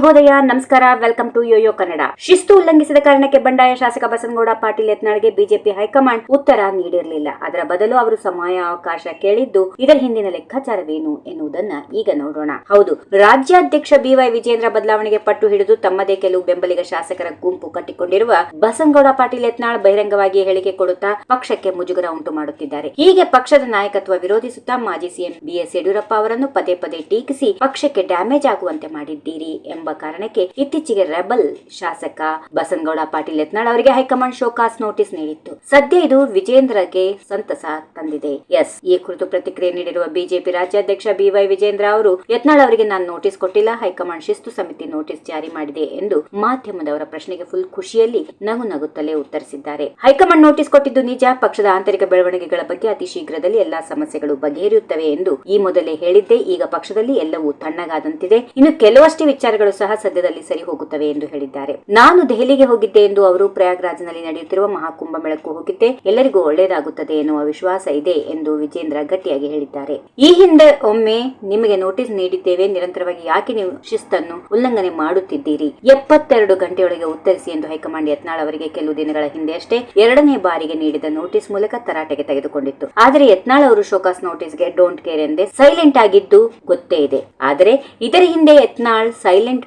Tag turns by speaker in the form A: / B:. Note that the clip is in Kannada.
A: ಶುಭೋದಯ, ನಮಸ್ಕಾರ ವೆಲ್ಕಮ್ ಟು ಯೋಯೋ ಕನ್ನಡ ಶಿಸ್ತು ಉಲ್ಲಂಘಿಸಿದ ಕಾರಣಕ್ಕೆ ಬಂಡಾಯ ಶಾಸಕ ಬಸನಗೌಡ ಪಾಟೀಲ್ ಯತ್ನಾಳ್ಗೆ ಬಿಜೆಪಿ ಹೈಕಮಾಂಡ್ ಉತ್ತರ ನೀಡಿರಲಿಲ್ಲ. ಅದರ ಬದಲು ಅವರು ಸಮಯ ಅವಕಾಶ ಕೇಳಿದ್ದು ಇದರ ಹಿಂದಿನ ಲೆಕ್ಕಾಚಾರವೇನು ಎನ್ನುವುದನ್ನ ಈಗ ನೋಡೋಣ. ಹೌದು, ರಾಜ್ಯಾಧ್ಯಕ್ಷ ಬಿವೈ ವಿಜೇಂದ್ರ ಬದಲಾವಣೆಗೆ ಪಟ್ಟು ಹಿಡಿದು ತಮ್ಮದೇ ಕೆಲವು ಬೆಂಬಲಿಗ ಶಾಸಕರ ಗುಂಪು ಕಟ್ಟಿಕೊಂಡಿರುವ ಬಸನಗೌಡ ಪಾಟೀಲ್ ಯತ್ನಾಳ್ ಬಹಿರಂಗವಾಗಿ ಹೇಳಿಕೆ ಕೊಡುತ್ತಾ ಪಕ್ಷಕ್ಕೆ ಮುಜುಗರ ಉಂಟು ಮಾಡುತ್ತಿದ್ದಾರೆ. ಹೀಗೆ ಪಕ್ಷದ ನಾಯಕತ್ವ ವಿರೋಧಿಸುತ್ತಾ ಮಾಜಿ ಸಿಎಂ ಬಿಎಸ್ ಯಡಿಯೂರಪ್ಪ ಅವರನ್ನು ಪದೇ ಪದೇ ಟೀಕಿಸಿ ಪಕ್ಷಕ್ಕೆ ಡ್ಯಾಮೇಜ್ ಆಗುವಂತೆ ಮಾಡಿದ್ದೀರಿ ಎಂಬ ಕಾರಣಕ್ಕೆ ಇತ್ತೀಚೆಗೆ ರೆಬಲ್ ಶಾಸಕ ಬಸನಗೌಡ ಪಾಟೀಲ್ ಯತ್ನಾಳ್ ಅವರಿಗೆ ಹೈಕಮಾಂಡ್ ಶೋಕಾಸ್ ನೋಟಿಸ್ ನೀಡಿತ್ತು. ಸದ್ಯ ಇದು ವಿಜೇಂದ್ರಗೆ ಸಂತಸ ತಂದಿದೆ. ಎಸ್, ಈ ಕುರಿತು ಪ್ರತಿಕ್ರಿಯೆ ನೀಡಿರುವ ಬಿಜೆಪಿ ರಾಜ್ಯಾಧ್ಯಕ್ಷ ಬಿವೈ ವಿಜೇಂದ್ರ ಅವರು, ಯತ್ನಾಳ್ ಅವರಿಗೆ ನಾನು ನೋಟಿಸ್ ಕೊಟ್ಟಿಲ್ಲ, ಹೈಕಮಾಂಡ್ ಶಿಸ್ತು ಸಮಿತಿ ನೋಟಿಸ್ ಜಾರಿ ಮಾಡಿದೆ ಎಂದು ಮಾಧ್ಯಮದವರ ಪ್ರಶ್ನೆಗೆ ಫುಲ್ ಖುಷಿಯಲ್ಲಿ ನಗು ನಗುತ್ತಲೇ ಉತ್ತರಿಸಿದ್ದಾರೆ. ಹೈಕಮಾಂಡ್ ನೋಟಿಸ್ ಕೊಟ್ಟಿದ್ದು ನಿಜ, ಪಕ್ಷದ ಆಂತರಿಕ ಬೆಳವಣಿಗೆಗಳ ಬಗ್ಗೆ ಅತಿ ಶೀಘ್ರದಲ್ಲಿ ಎಲ್ಲಾ ಸಮಸ್ಯೆಗಳು ಬಗೆಹರಿಯುತ್ತವೆ ಎಂದು ಈ ಮೊದಲೇ ಹೇಳಿದ್ದೆ. ಈಗ ಪಕ್ಷದಲ್ಲಿ ಎಲ್ಲವೂ ತಣ್ಣಗಾದಂತಿದೆ. ಇನ್ನು ಕೆಲವಷ್ಟೇ ವಿಚಾರಗಳು ಸಹ ಸದ್ಯದಲ್ಲಿ ಸರಿ ಹೋಗುತ್ತವೆ ಎಂದು ಹೇಳಿದ್ದಾರೆ. ನಾನು ದೆಹಲಿಗೆ ಹೋಗಿದ್ದೆ ಎಂದು ಅವರು ಪ್ರಯಾಗ್ರಾಜ್ನಲ್ಲಿ ನಡೆಯುತ್ತಿರುವ ಮಹಾಕುಂಭ ಮೇಳಕ್ಕೂ ಹೋಗಿದ್ದೆ. ಎಲ್ಲರಿಗೂ ಒಳ್ಳೆಯದಾಗುತ್ತದೆ ಎನ್ನುವ ವಿಶ್ವಾಸ ಇದೆ ಎಂದು ವಿಜೇಂದ್ರ ಗಟ್ಟಿಯಾಗಿ ಹೇಳಿದ್ದಾರೆ. ಈ ಹಿಂದೆ ಒಮ್ಮೆ ನಿಮಗೆ ನೋಟಿಸ್ ನೀಡಿದ್ದೇವೆ. ನಿರಂತರವಾಗಿ ಯಾಕೆ ನೀವು ಶಿಸ್ತನ್ನು ಉಲ್ಲಂಘನೆ ಮಾಡುತ್ತಿದ್ದೀರಿ? ಎಪ್ಪತ್ತೆರಡು ಗಂಟೆಯೊಳಗೆ ಉತ್ತರಿಸಿ ಎಂದು ಹೈಕಮಾಂಡ್ ಯತ್ನಾಳ್ ಅವರಿಗೆ ಕೆಲವು ದಿನಗಳ ಹಿಂದೆ ಅಷ್ಟೇ ಎರಡನೇ ಬಾರಿಗೆ ನೀಡಿದ ನೋಟಿಸ್ ಮೂಲಕ ತರಾಟೆಗೆ ತೆಗೆದುಕೊಂಡಿತ್ತು. ಆದರೆ ಯತ್ನಾಳ್ ಅವರು ಶೋಕಾಸ್ ನೋಟಿಸ್ಗೆ ಡೋಂಟ್ ಕೇರ್ ಎಂದೇ ಸೈಲೆಂಟ್ ಆಗಿದ್ದು ಗೊತ್ತೇ ಇದೆ. ಆದರೆ ಇದರ ಹಿಂದೆ ಯತ್ನಾಳ್ ಸೈಲೆಂಟ್